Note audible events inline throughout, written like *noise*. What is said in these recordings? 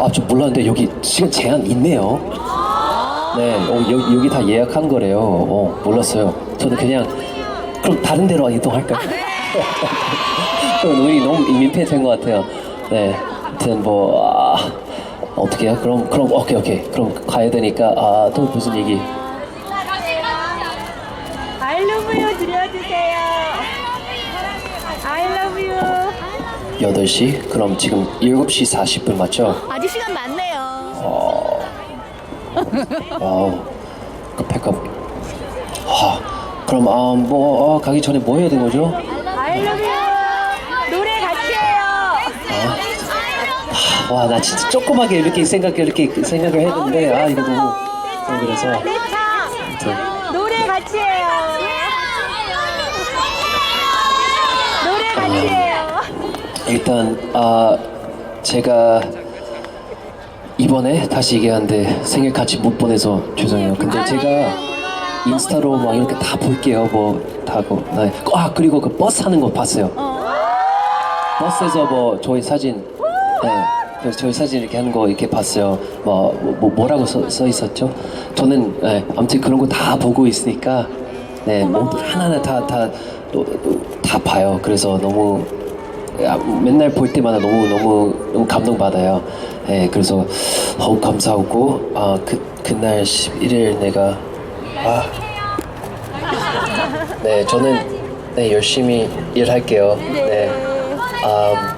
아, 저 몰랐는데 여기 시간 제한 있네요. 네, 어, 여기, 여기 다 예약한 거래요. 어, 몰랐어요. 저는 그냥 그럼 다른 데로 이동할까요? *laughs* 그럼 우리 너무 민폐된 것 같아요. 네, 아무튼 뭐 아, 어떻게 해요? 그럼 그럼 오케이 오케이. 그럼 가야 되니까 아 또 무슨 얘기? 8시? 그럼 지금 7시 40분 맞죠? 아직 시간 많네요. 와우, 급할까? 아, 그럼 아, 뭐 아, 가기 전에 뭐 해야 되는 거죠? You. 노래 같이 해요. 와, 나 진짜 조그맣게 이렇게 생각 이렇게 생각을 했는데 아 이거 너무 너무 그래서 아무튼 노래 같이 해요. 노래 같이 해요. 일단 아 제가 이번에 다시 얘기하는데 생일 같이 못 보내서 죄송해요. 근데 제가 인스타로 막 이렇게 다 볼게요. 뭐 다고 네. 아 그리고 그 버스 하는 거 봤어요. 버스에서 뭐 저희 사진 네. 그래서 저희 사진 이렇게 하는 거 이렇게 봤어요. 뭐, 뭐 뭐라고 써, 써 있었죠? 저는 네, 아무튼 그런 거 다 보고 있으니까 네, 뭐 하나하나 다 다다 다 봐요. 그래서 너무 야, 맨날 볼 때마다 너무 너무 너무 감동 받아요. 예, 그래서 어우 감사하고 아 그 그날 11일 내가 아 네, 저는 네 열심히 일할게요. 네. 아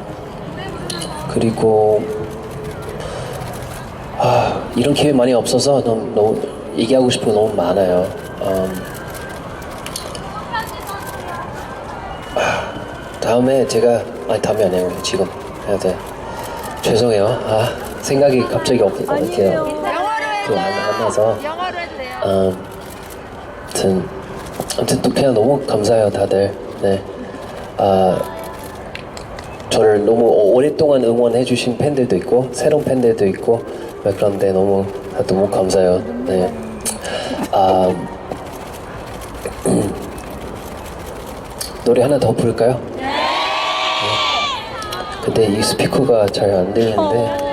그리고 아 이런 기회 많이 없어서 너무 너무 얘기하고 싶은 거 너무 많아요. 음, 다음에 제가 아니 다음에 아니에요 지금 해야 돼. 죄송해요. 아 생각이 갑자기 없, 없게요. 그안 안 나서. 영어로 해주세요. 어, 아무튼 아무튼 또 그냥 너무 감사해요 다들. 네 아 저를 너무 오랫동안 응원해 주신 팬들도 있고 새로운 팬들도 있고 네, 그런데 너무 다 너무 감사해요. 네 아 *clears throat* 노래 하나 더 부를까요? 네. 근데 이 스피커가 잘 안 들리는데